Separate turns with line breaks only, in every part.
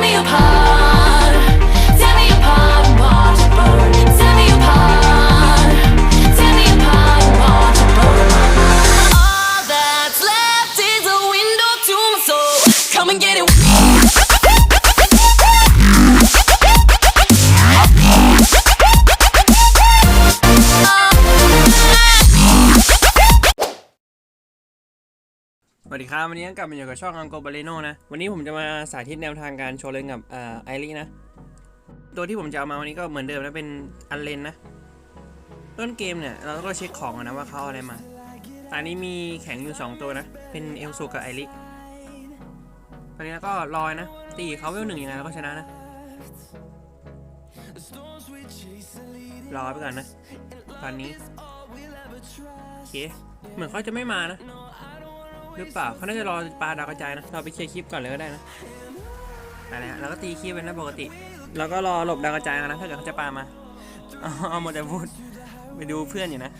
me apart. Me apart and watch it burn. Me apart. Me apart and watch it burn. All that's left is a window to my soul. Come and get it.
ครับวันนี้กลับมาอยู่กับช่องอังโกบาเลโนนะ วันนี้ผมจะมาสาธิตแนวทางการโชว์เลนกับอไอรินะ ตัวที่ผมจะเอามาวันนี้ก็เหมือนเดิมนะเป็นอันเลนนะ ต้นเกมเนี่ยเราต้องเช็คของนะว่าเขาเอาอะไรมาตอนนี้มีแข็งอยู่ 2 ตัวนะ เป็นเอลซูกับไอริตอนนี้ก็รอยนะ ตีเขาเวลหนึ่งยังไงเราก็ชนะนะ รอไปก่อนนะ ตอนนี้โอเคเหมือนเขาจะไม่มานะ หรือเปล่าเขาน่าจะรอปลาดาวกระจายนะ เราไปเคลียร์คลิปก่อนเลยก็ได้นะอะไรฮะแล้วก็ตีคลิปเป็นนะปกติ แล้วก็รอหลบดาวกระจายกันนะ ถ้าเกิดเขาจะปามาเอาเอาหมดแต่พูด ไปดูเพื่อนอยู่นะ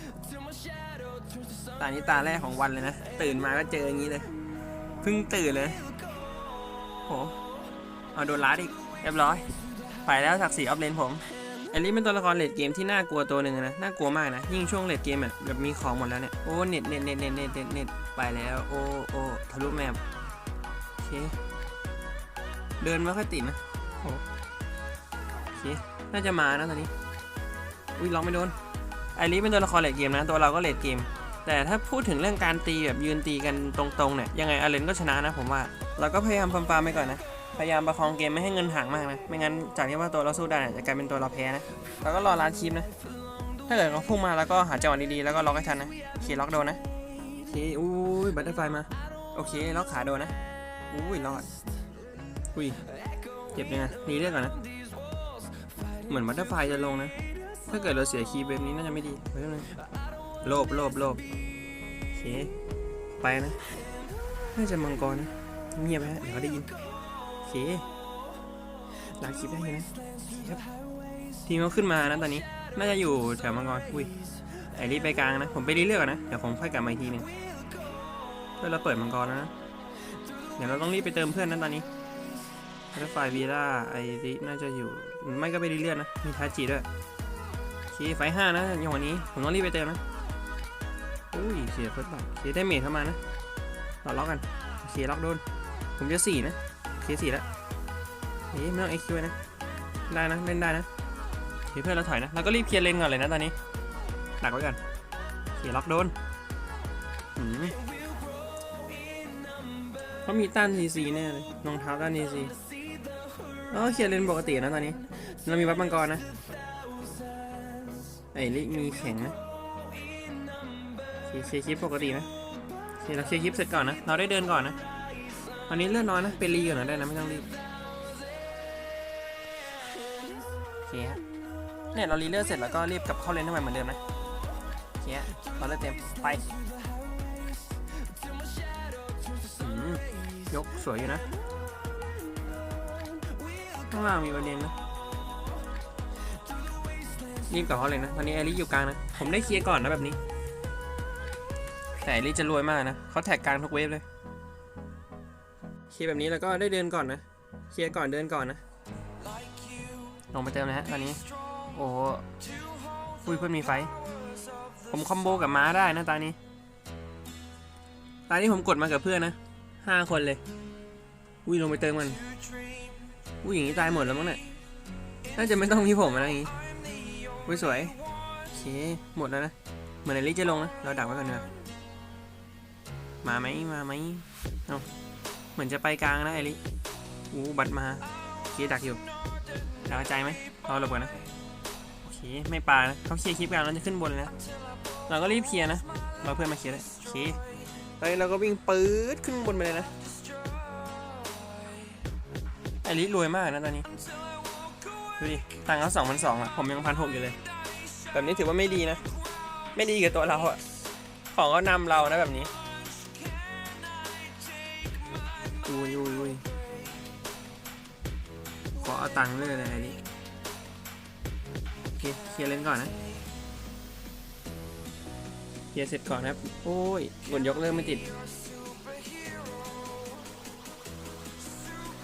ตานี้ตาแรกของวันเลยนะ ตื่นมาก็เจออย่างนี้เลย เพิ่งตื่นเลย โห เอาโดนลัดอีก เรียบร้อย ไปแล้วศักดิ์ศรีออฟเลนผมเอลลี่เป็นตัวละครเลดเกมที่น่ากลัวตัวหนึ่งนะ น่ากลัวมากนะ ยิ่งช่วงเลดเกมแบบแบบมีของหมดแล้วเนี่ย โอ้ เน็ตเน็ตเน็ตเน็ตเน็ตเน็ต ไปแล้ว โอ้โอ้ทะลุแมปโอเค เดินไม่ค่อยติดนะโอ้โอเค น่าจะมานะตอนนี้ อุ้ยล็อกไม่โดน ไอริเป็นตัวละครเลดเกมนะ ตัวเราก็เลดเกม แต่ถ้าพูดถึงเรื่องการตีแบบยืนตีกันตรงๆเนี่ย ยังไงอาเลนก็ชนะนะผมว่า เราก็พยายามฟาร์มไปก่อนนะพยายามประคองเกมไม่ให้เงินห่างมากนะ ไม่งั้นจากที่ว่าตัวเราสู้ได้จะกลายเป็นตัวเราแพ้นะ เราก็รอร้านคีมนะ ถ้าเกิดเขาพุ่งมาแล้วก็หาจังหวะดีๆแล้วก็ล็อกให้ทันนะโอเคล็อกโดนนะ เคอุ้ยบัตเตอร์ไฟมา โอเคล็อกขาโดนนะ อุ้ยรอด อุ้ย เจ็บยังไงหนีเลือดก่อนนะ เหมือนบัตเตอร์ไฟจะลงนะ ถ้าเกิดเราเสียคีย์เวฟนี้น่าจะไม่ดีไปเรื่อยโลบโลบโลบโอเค ไปนะ น่าจะมังกรนะ เงียบไปฮะ เดี๋ยวได้ยิน โอเคลากคลิปได้ยู่นะครับทีมเขาขึ้นมานะตอนนี้ น่าจะอยู่แถวมังกร อุ้ย อรีไปกลางนะ ผมไปรีเลือกก่อนนะ เดี๋ยวผมค่อยกลับมาอีกทีหนึงเพื่อเราเปิดมังกรแล้วนะ เดี๋ยวเราต้องรีบไปเติมเพื่อนนะตอนนี้แล้วไฟวีล่าไอริน่าจะอยู่ ไม่ก็ไปรีเลือกนะ มีทาจิด้วยโอเคไฟห้านะอย่างวันนี้ ผมต้องรีบไปเติมนะ อุ้ยเสียเฟิร์สบัตโอเคได้เมทเข้ามานะเราล็อกกันโอเคล็อกโดน ผมจะสี่นะโอเคสี่แล้วเฮ้ยไม่ต้องเอ็กคิวนะ ได้นะ เล่นได้นะเฮ้ยเพื่อนเราถอยนะ เราก็รีบเคลียร์เลนก่อนเลยนะตอนนี้ ดักไว้ก่อนเขียล็อกโดนหืมเขามีต้านซีซีแน่เลยรองเท้าต้านซีซีอ๋อเคลียร์เลนปกตินะตอนนี้ เรามีวัดมังกรนะไอ้ลิมีแข็งนะเคลียร์คลิปปกตินะโอเคเราเคลียร์คลิปเสร็จก่อนนะ เราได้เดินก่อนนะตอนนี้เลื่อนน้อยนะเป็นรีก่อนนะได้นะไม่ต้องรีบโอเคฮะเนี่ยเรารีเลือดเสร็จแล้วก็รีบกลับเข้าเลนทำไมเหมือนเดิมนะ เคฮะเราเลือดเต็มไปยกสวยอยู่นะ ข้างล่างมีประเด็นนะรีบกับเขาเลยนะ ตอนนี้แอลลี่อยู่กลางนะ ผมได้เคลียร์ก่อนนะแบบนี้ แต่แอลลี่จะรวยมากนะ เขาแท็กกลางทุกเวฟเลย เคลียร์แบบนี้แล้วก็ได้เดินก่อนนะ เคลียร์ก่อนเดินก่อนนะ ลงไปเติมนะฮะตอนนี้ โอ้โหอุ้ยเพื่อนมีไฟ ผมคอมโบกับม้าได้นะตอนนี้ตอนนี้ผมกดมากับเพื่อนนะห้าคนเลยอุ้ยลงไปเติมกันอุ้ยอย่างนี้ตายหมดแล้วมั้งเนี่ยน่าจะไม่ต้องมีผมแล้วอย่างนี้อุ้ยสวยโอเคหมดแล้วนะเหมือนไอริจะลงนะเราดักไว้ก่อนเนอะมาไหมมาไหมเอาเหมือนจะไปกลางนะไอริอู้บัตรมาเคดักอยู่ดักกระจไหมรอหลบก่อนนะ ไม่ปลานะเขาเคลียร์คลิปกันแล้วจะขึ้นบนเลยนะเราก็รีบเคลียร์นะเราเพื่อนมาเคลียร์เลยโอเคตอนนี้เราก็วิ่งปื๊ดขึ้นบนไปเลยนะไอริรวยมากนะตอนนี้ดูดิตังค์เขาสองพันสองอะผมยังพันหกอยู่เลย แบบนี้ถือว่าไม่ดีนะ ไม่ดีกับตัวเราอะของก็นำเรานะแบบนี้อุ้ยอุ้ยอุ้ยขอเอาตังค์เลยเลยไอ้นี่โอ เคเคลียร์เลนก่อนนะเคลียร์เสร็จก่อนครับ โอ้ยกดยกเลิกไม่ติด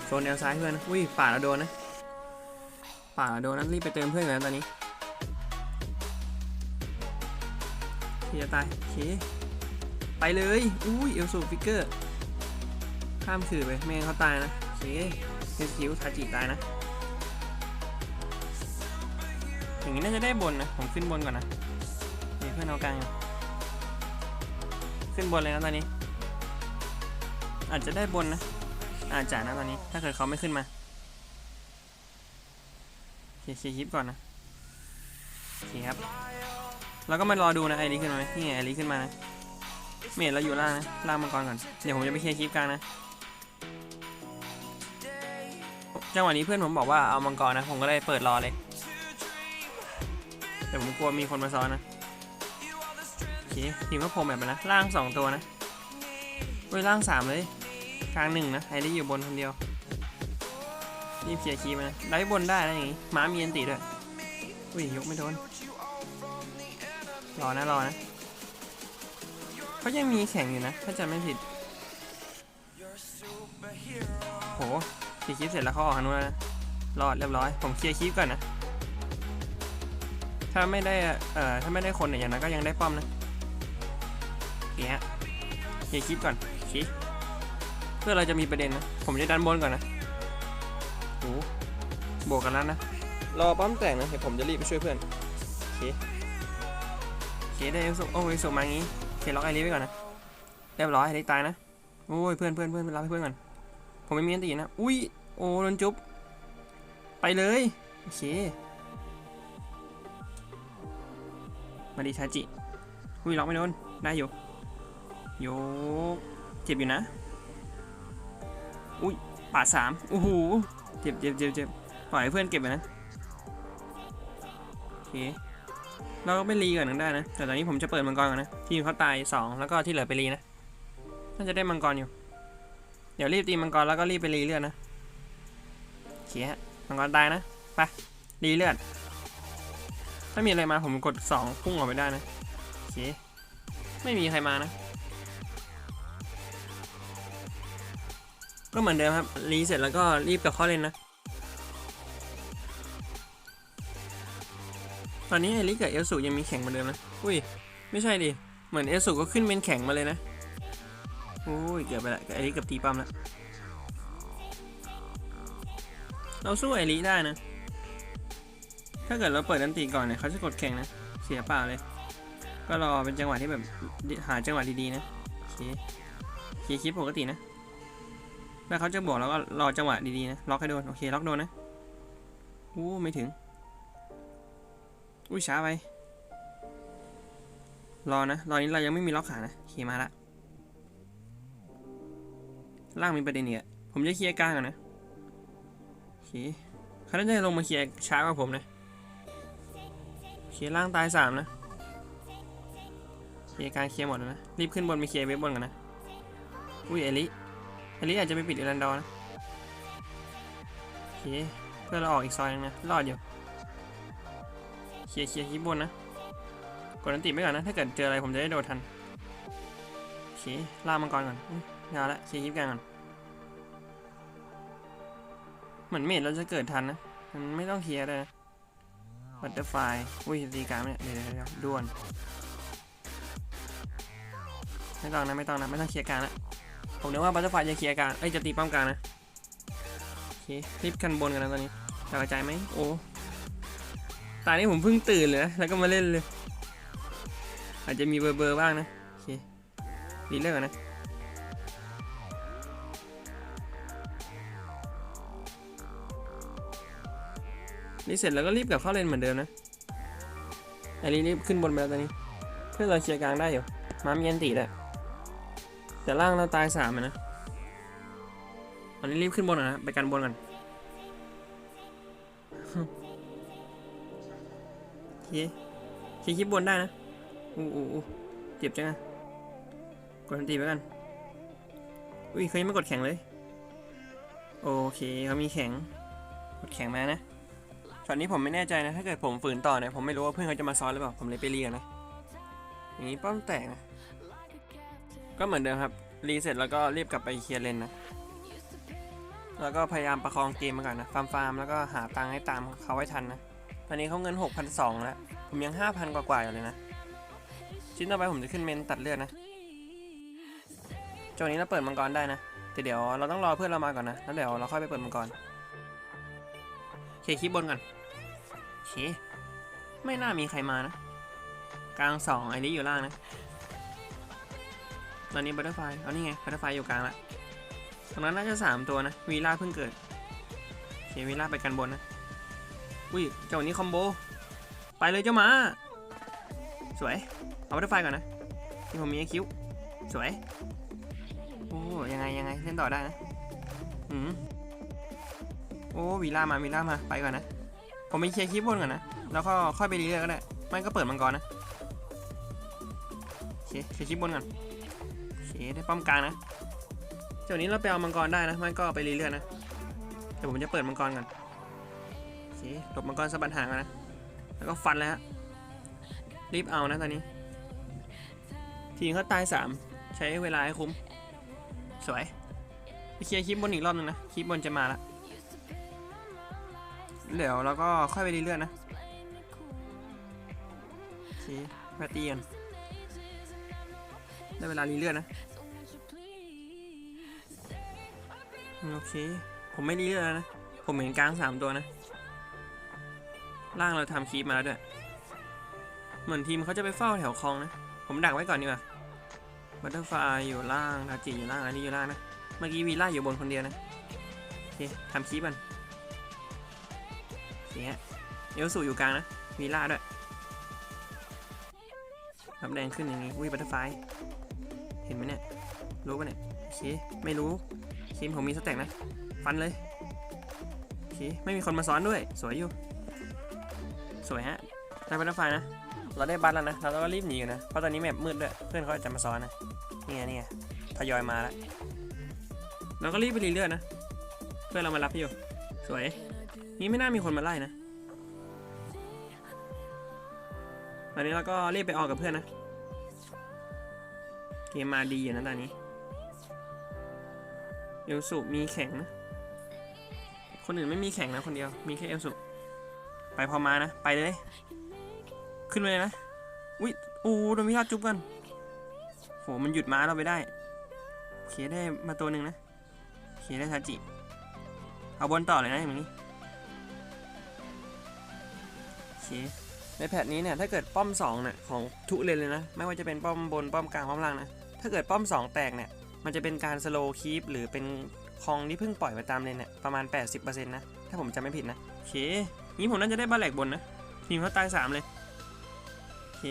โซนแนวซ้ายเพื่อนอุ้ยป่าเราโดนนะป่าเราโดนนะรีบไปเติมเพื่อนกันตอนนี้เคลียร์ตายโอเคไปเลยอุ้ยเอลสูฟิกเกอร์ข้ามขื่อไปแม่งเขาตายนะโอเคเอสคิวทาจิตายนะ อย่างนี้น่าจะได้บนนะ ผมขึ้นบนก่อนนะมีเพื่อนเอากลางอยู่ขึ้นบนเลยนะตอนนี้ อาจจะได้บนนะ อาจจะนะตอนนี้ ถ้าเกิดเขาไม่ขึ้นมาเคลียร์เคลียร์คลิปก่อนนะโอเคครับ แล้วก็มารอดูนะไอรีขึ้นมาไหมนี่ไงไอรีขึ้นมานะเมดเราอยู่ล่างนะล่างมังกรก่อน เดี๋ยวผมจะไปเคลียร์คลิปกลางนะจังหวะนี้เพื่อนผมบอกว่าเอามังกรนะ ผมก็เลยเปิดรอเลย แต่ผมกลัวมีคนมาซ้อนนะโอเคทีมก็โผล่แบบไปนะล่างสองตัวนะเว้ยล่างสามเลยกลางหนึ่งนะไอรีอยู่บนคนเดียวรีบเคลียร์คีมานะได้บนได้นะอย่างงี้ม้ามีอันติด้วยอุ้ยยกไม่โดนรอนะรอนะเขายังมีแข่งอยู่นะ ถ้าจำไม่ผิดโหเคลียร์คลิปเสร็จแล้วเขาออกทางนู้นนะรอดเรียบร้อย ผมเคลียร์คลิปก่อนนะ ถ้าไม่ได้เอ่อถ้าไม่ได้คนเนี่ยอย่างนั้นก็ยังได้ป้อมนะโอเคฮะเคลียร์คลิปก่อนโอเคเพื่อเราจะมีประเด็นนะ ผมจะดันบนก่อนนะโอ้บวกกันแล้วนะ รอป้อมแตกนะ เดี๋ยวผมจะรีบไปช่วยเพื่อนโอเคโอเคได้เอลสุโอ้ยสุมางี้โอเคล็อกไอรีไว้ก่อนนะเรียบร้อยไอรีตายนะ โอ้ยเพื่อนเพื่อนเพื่อนไปรับให้เพื่อนก่อน ผมไม่มีอันตีนะ อุ้ย โอ้โดนจุ๊บ ไปเลย โอเค มาดีทาจิอุ้ยล็อกไม่โดนได้อยู่โยกเจ็บอยู่นะ อุ้ยปาดสามโอ้โหเจ็บเจ็บเจ็บเจ็บปล่อยให้เพื่อนเก็บไปนะโอเคเราก็ไปรีก่อนหนึ่งได้นะ แต่ตอนนี้ผมจะเปิดมังกรก่อนนะ ทีมเขาตายสองแล้วก็ที่เหลือไปรีนะ น่าจะได้มังกรอยู่ เดี๋ยวรีบตีมังกรแล้วก็รีบไปรีเลือดนะโอเคฮะมังกรตายนะ ไป รีเลือด ถ้ามีอะไรมาผมกดสองพุ่งออกไปได้นะโอเคไม่มีใครมานะ ก็เหมือนเดิมครับ รีเสร็จแล้วก็รีบกับข้าเล่นนะ ตอนนี้ไอริกับเอลสุยังมีแข่งเหมือนเดิมนะ อุ้ย ไม่ใช่ดิ เหมือนเอลสุก็ขึ้นเป็นแข่งมาเลยนะอุ้ยเกือบไปละไอริกับตีปั๊มละเราสู้ไอริได้นะ ถ้าเกิดเราเปิดอันตีก่อนเนี่ยเขาจะกดแข่งนะ เสียเปล่าเลย ก็รอเป็นจังหวะที่แบบหาจังหวะดีๆนะโอเคเคลียคลิปปกตินะ แล้วเขาจะบอกแล้วก็รอจังหวะดีๆนะ ล็อกให้โดน โอเค ล็อกโดนนะ อู้ไม่ถึง อุ้ยช้าไป รอนะ รอนี้เรายังไม่มีล็อกขานะโอเคมาละล่างมีประเด็นเนี่ยผมจะเคลียร์กลางก่อนนะโอเคเขาน่าจะลงมาเคลียร์ช้ากว่าผมนะ เคลียร่างตายสามนะเคลียกลางเคลียหมดแล้วนะ รีบขึ้นบนไปเคลียร์เว็บบนกันนะ อุ้ยเอลิเอลิอาจจะไปปิดเอรันดอนะเคเพื่อเราออกอีกซอยนึงนะ รอดอยู่เคลียเคลียร์คลิปบนนะ กดอันติไว้ก่อนนะ ถ้าเกิดเจออะไรผมจะได้โดดทันเคล่ามังกรก่อนอยาวละเคลียร์คลิปกลางก่อน เหมือนเมดเราจะเกิดทันนะ มันไม่ต้องเคลียร์เลยนะ บัตเตอร์ไฟอุ้ยตีกลางเนี่ยเดี๋ยวเดี๋ยวเดี๋ยวด่วน ไม่ต้องนะไม่ต้องนะไม่ต้องเคลียร์กลางละผมนึกว่าบัตเตอร์ไฟจะเคลียร์กลางเอ้ยจะตีป้อมกลางนะโอเครีบกันบนกันนะตอนนี้จะกระจายไหมโอ้ตอนนี้ผมเพิ่งตื่นเลยนะแล้วก็มาเล่นเลย อาจจะมีเบอร์เบอร์บ้างนะโอเครีเลิกก่อนนะ รีเสร็จแล้วก็รีบกลับเข้าเลนเหมือนเดิมนะไอรีรีบขึ้นบนไปแล้วตอนนี้ เพื่อเราเคลียร์กลางได้อยู่มามีอันตีด้วยแต่ล่างเราตายสามนะตอนนี้รีบขึ้นบนก่อนนะไปกันบนก่อนเคเคคลิปบนได้นะอู้อู้อู้เจ็บจังอะกดอันตีไปกันอุ้ยเขายังไม่กดแข่งเลย โอเคเขามีแข่งกดแข่งมานะ ตอนนี้ผมไม่แน่ใจนะ ถ้าเกิดผมฝืนต่อเนี่ยผมไม่รู้ว่าเพื่อนเขาจะมาซ้อนหรือเปล่า ผมเลยไปเรียนนะ อย่างนี้ป้อมแตกนะ ก็เหมือนเดิมครับ รีเสร็จแล้วก็รีบกลับไปเคลียร์เลนนะ แล้วก็พยายามประคองเกมมาก่อนนะ ฟาร์มฟาร์มแล้วก็หาตังค์ให้ตามเขาไว้ทันนะ ตอนนี้เขาเงิน 6,200แล้ว ผมยัง 5,000 กว่าๆอยู่เลยนะ ชิ้นต่อไปผมจะขึ้นเมนตัดเลือดนะจนนี้เราเปิดมังกรได้นะ แต่เดี๋ยวเราต้องรอเพื่อนเรามาก่อนนะ แล้วเดี๋ยวเราค่อยไปเปิดมังกรโอเคคลิปบนก่อน เค ไม่น่ามีใครมานะ กลางสองไอริอยู่ล่างนะ ตอนนี้บัตเตอร์ไฟเอานี่ไงบัตเตอร์ไฟอยู่กลางละตรงนั้นน่าจะสามตัวนะ วีล่าเพิ่งเกิดเควีล่าไปกันบนนะ อุ้ยเจ้านี้คอมโบ ไปเลยเจ้าหมา สวย เอาบัตเตอร์ไฟก่อนนะที่ผมมีไอคิวสวย โอ้ยังไงยังไงเล่นต่อได้นะ อืมโอ้วีล่ามาวีล่ามา ไปก่อนนะ ผมไปเคลียร์คลิปบนก่อนนะ แล้วก็ค่อยไปเรื่อยก็ได้ ไม่ก็เปิดมังกรนะโอเคเคลียร์คลิปบนก่อนโอเคได้ป้อมกลางนะเดี๋ยวนี้เราไปเอามังกรได้นะไม่ก็ไปเรื่อยนะแต่ผมจะเปิดมังกรก่อนโอเคหลบมังกรสะบัดหางนนะ แล้วก็ฟันแล้วฮะ รีบเอานะตอนนี้ ทีมเขาตายสามใช้เวลาให้คุ้ม สวยไปเคลียร์คลิปบนอีกรอบนึงนะ คลิปบนจะมาละ เดี๋ยวเราก็ค่อยไปเรื่อยๆนะโอเคมาตีกันได้เวลารีเลือดนะ โอเค ผมไม่รีเลือดแล้วนะ ผมเห็นกลางสามตัวนะ ล่างเราทำคีปมาแล้วด้วย เหมือนทีมเขาจะไปเฝ้าแถวคลองนะ ผมดักไว้ก่อนดีกว่าบัตเตอร์ฟลายอยู่ล่างทาจิอยู่ล่างอันนี้อยู่ล่างนะ เมื่อกี้วีล่าอยู่บนคนเดียวนะ โอเคทำคีปมัน โอเคฮะเอลสูอยู่กลางนะวีล่าด้วยรับแดงขึ้นอย่างงี้อุ้ยบัตเตอร์ไฟเห็นไหมเนี่ย รู้ปะเนี่ยโอเคไม่รู้ทีมผมมีสแต็กนะ ฟันเลยโอเคไม่มีคนมาซ้อนด้วย สวยอยู่ สวยฮะได้บัตเตอร์ไฟนะ เราได้บัตรแล้วนะ เราก็รีบหนีกันนะ เพราะตอนนี้แมปมืดด้วย เพื่อนเขาอาจจะมาซ้อนนะ นี่ไงนี่ไงทยอยมาแล้วเราก็รีบไปรีเรื่อยๆนะ เพื่อนเรามารับอยู่ สวย นี่ไม่น่ามีคนมาไล่นะตอนนี้เราก็รีบไปออกกับเพื่อนนะ เกมมาดีอยู่นะตอนนี้เอลสุมีแข่งนะ คนอื่นไม่มีแข่งนะคนเดียว มีแค่เอลสุ ไปพอมานะ ไปเลย ขึ้นไปเลยนะ อุ้ยโอ้โดนพิฆาตจุ๊บกัน โห มันหยุดม้าเราไปได้เคได้มาตัวหนึ่งนะเคได้ทาจิ เอาบนต่อเลยนะอย่างนี้ เคในแพทนี้เนี่ยถ้าเกิดป้อม2เนี่ยของทุเลนเลยนะ ไม่ว่าจะเป็นป้อมบนป้อมกลางป้อมล่างนะถ้าเกิดป้อม 2 แตกเนี่ยมันจะเป็นการสโลคีปหรือเป็นคองที่เพิ่งปล่อยไปตามเลนเนี่ยประมาณ 80%นะถ้าผมจำไม่ผิดนะโอเคนี้ผมน่าจะได้บาแหลกบนนะทีมเขาตาย 3 เลยโอเค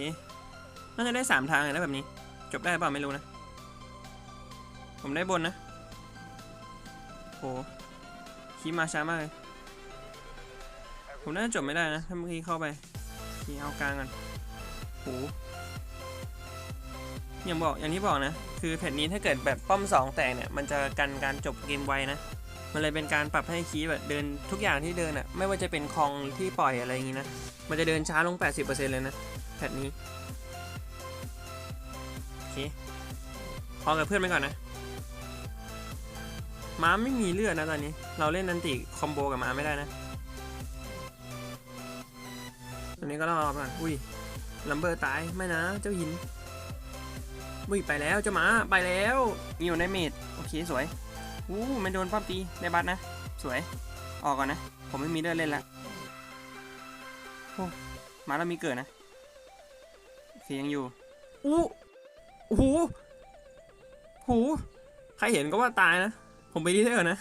น่าจะได้ 3 ทางเลยนะแบบนี้ จบได้เปล่าไม่รู้นะ ผมได้บนนะโหคีปมาช้ามากเลย ผมน่าจะจบไม่ได้นะ ถ้าเมื่อกี้เข้าไปทีเอากลางกันโหอย่างบอกอย่างที่บอกนะ คือแผ่นนี้ถ้าเกิดแบบป้อม 2 แตกเนี่ย มันจะกันการจบเกมไวนะ มันเลยเป็นการปรับให้คีแบบเดินทุกอย่างที่เดินอะ่ะ ไม่ว่าจะเป็นคลองที่ปล่อยอะไรอย่างงี้นะ มันจะเดินช้าลง 80%เลยนะแผ่นนี้โอเคพอกับเพื่อนไปก่อนนะม้าไม่มีเลือดนะตอนนี้ เราเล่นนันติคอมโบกับม้าไม่ได้นะ ตอนนี้ก็รอก่อนอุ้ยลัมเบอร์ตายไม่นะเจ้าหินอุ้ยไปแล้วเจ้าหมาไปแล้วมีอยู่ในเมดโอเคสวยอู้ไม่โดนป้อมตีได้บัตรนะสวยออกก่อนนะ ผมไม่มีเลือดเล่นละโอ้หมาเรามีเกิดนะโอเคยังอยู่อู้โอ้โหโหใครเห็นก็ว่าตายนะ ผมไปดีได้ก่อนนะ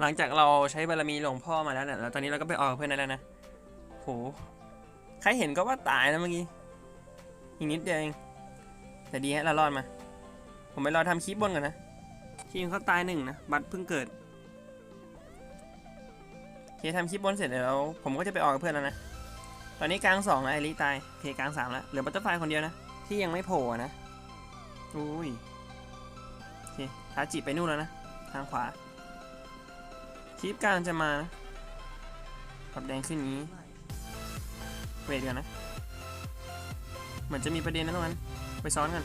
หลังจากเราใช้บารมีหลวงพ่อมาแล้วเนี่ยแล้วตอนนี้เราก็ไปออกเพื่อนได้แล้วนะ โห ใครเห็นก็ว่าตายนะเมื่อกี้ อีกนิดเดียวเอง แต่ดีฮะเรารอดมา ผมไปรอทำคลิปบนก่อนนะทีมเขาตายหนึ่งนะ บัตรเพิ่งเกิดเคทำคลิปบนเสร็จแล้วผมก็จะไปออกกับเพื่อนแล้วนะ ตอนนี้กลางสองแล้วไอริตายเคกลางสามแล้ว เหลือบัตเตอร์ไฟคนเดียวนะ ที่ยังไม่โผล่นะ อุ้ยโอเคทาจิไปนู่นแล้วนะ ทางขวาคลิปกลางจะมานะปรับแดงขึ้นนี้ เวทกันนะ เหมือนจะมีประเด็นนะตรงนั้น ไปซ้อนกัน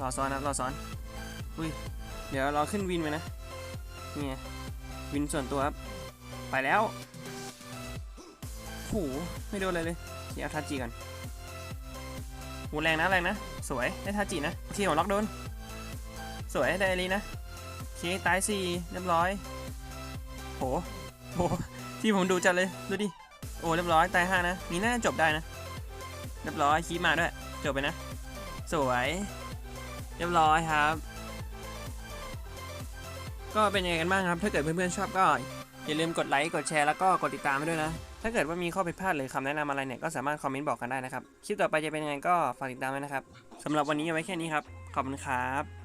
รอซ้อนนะรอซ้อนอุ้ย เดี๋ยวเราขึ้นวินไปนะ นี่ไงวินส่วนตัวครับ ไปแล้วโหไม่โดนเลยเลยเอาทาจิก่อนโหแรงนะแรงนะ สวย ได้ทาจินะทีของล็อกโดน สวย ได้อลีนะโอเคตายสี่เรียบร้อย โห โห ที่ผมดูจัดเลย ดูดิ โอ้เรียบร้อยตายห้านะนี่น่าจบได้นะ เรียบร้อยคีบมาด้วย จบไปนะ สวย เรียบร้อยครับ ก็เป็นยังไงกันบ้างครับ ถ้าเกิดเพื่อนๆชอบก็อย่าลืมกดไลค์ กดแชร์ แล้วก็กดติดตามไปด้วยนะ ถ้าเกิดว่ามีข้อผิดพลาดหรือคำแนะนำอะไรเนี่ย ก็สามารถคอมเมนต์บอกกันได้นะครับ คลิปต่อไปจะเป็นยังไงก็ฝากติดตามด้วยนะครับสำหรับวันนี้เอาไว้แค่นี้ครับ ขอบคุณครับ